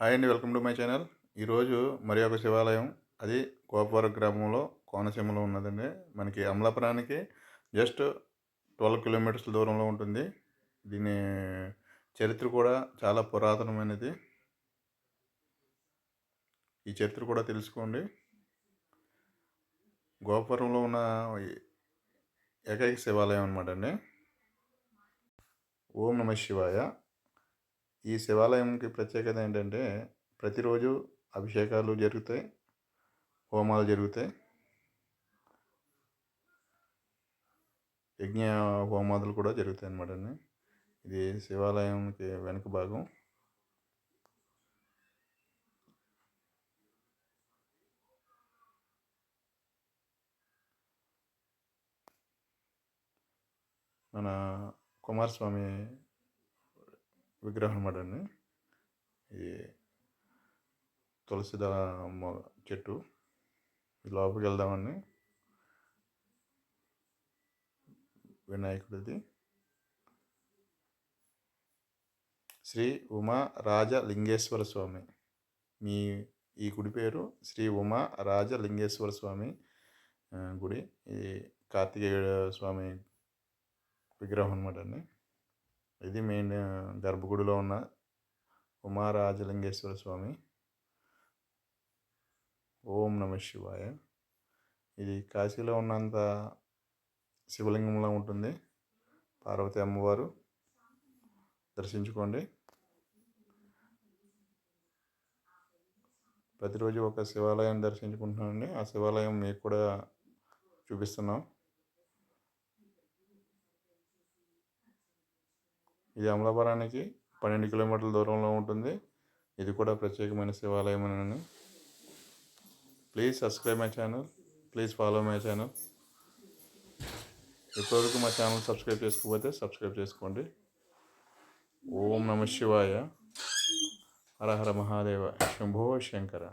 Hi అండి welcome to my channel. ఈరోజు మరి ఒక శివాలయం. అది గోపవరం గ్రామంలో కోనసీమలో ఉన్నదండి. మనకి అమలాపురానికి జస్ట్ ట్వెల్వ్ కిలోమీటర్స్ దూరంలో ఉంటుంది. దీని చరిత్ర కూడా చాలా పురాతనమైనది. ఈ చరిత్ర కూడా తెలుసుకోండి. గోపురంలో ఉన్న ఏకైక శివాలయం అనమాట అండి. ఓం నమ శివాయ. ఈ శివాలయంకి ప్రత్యేకత ఏంటంటే ప్రతిరోజు అభిషేకాలు జరుగుతాయి హోమాలు జరుగుతాయి. యజ్ఞ హోమాదులు కూడా జరుగుతాయి అన్నమాట అండి ఇది శివాలయంకి వెనుక భాగం. మన కుమారస్వామి విగ్రహం అనమాట అండి ఇది తులసి చెట్టు లోపలికి వెళ్దామండి వినాయకుడిది. శ్రీ ఉమా రాజలింగేశ్వర స్వామి. మీ ఈ గుడి పేరు శ్రీ ఉమా రాజలింగేశ్వర స్వామి గుడి. ఈ కార్తికేయ స్వామి విగ్రహం అనమాట అండి. ఇది మెయిన్ గర్భగుడిలో ఉన్న ఉమారాజలింగేశ్వర స్వామి. ఓం నమ శివాయ. ఇది కాశీలో ఉన్నంత శివలింగంలో ఉంటుంది. పార్వతి అమ్మవారు దర్శించుకోండి. ప్రతిరోజు ఒక శివాలయం దర్శించుకుంటున్నానండి. ఆ శివాలయం మీకు కూడా చూపిస్తున్నాం. ఇది అమలాపురానికి పన్నెండు కిలోమీటర్ల దూరంలో ఉంటుంది. ఇది కూడా ప్రత్యేకమైన శివాలయం please subscribe my channel. Please follow my channel. ఇప్పటివరకు మా ఛానల్ సబ్స్క్రైబ్ చేసుకోకపోతే సబ్స్క్రైబ్ చేసుకోండి. ఓం నమ శివాయ. హర హర మహాదేవ. శంభో శంకర.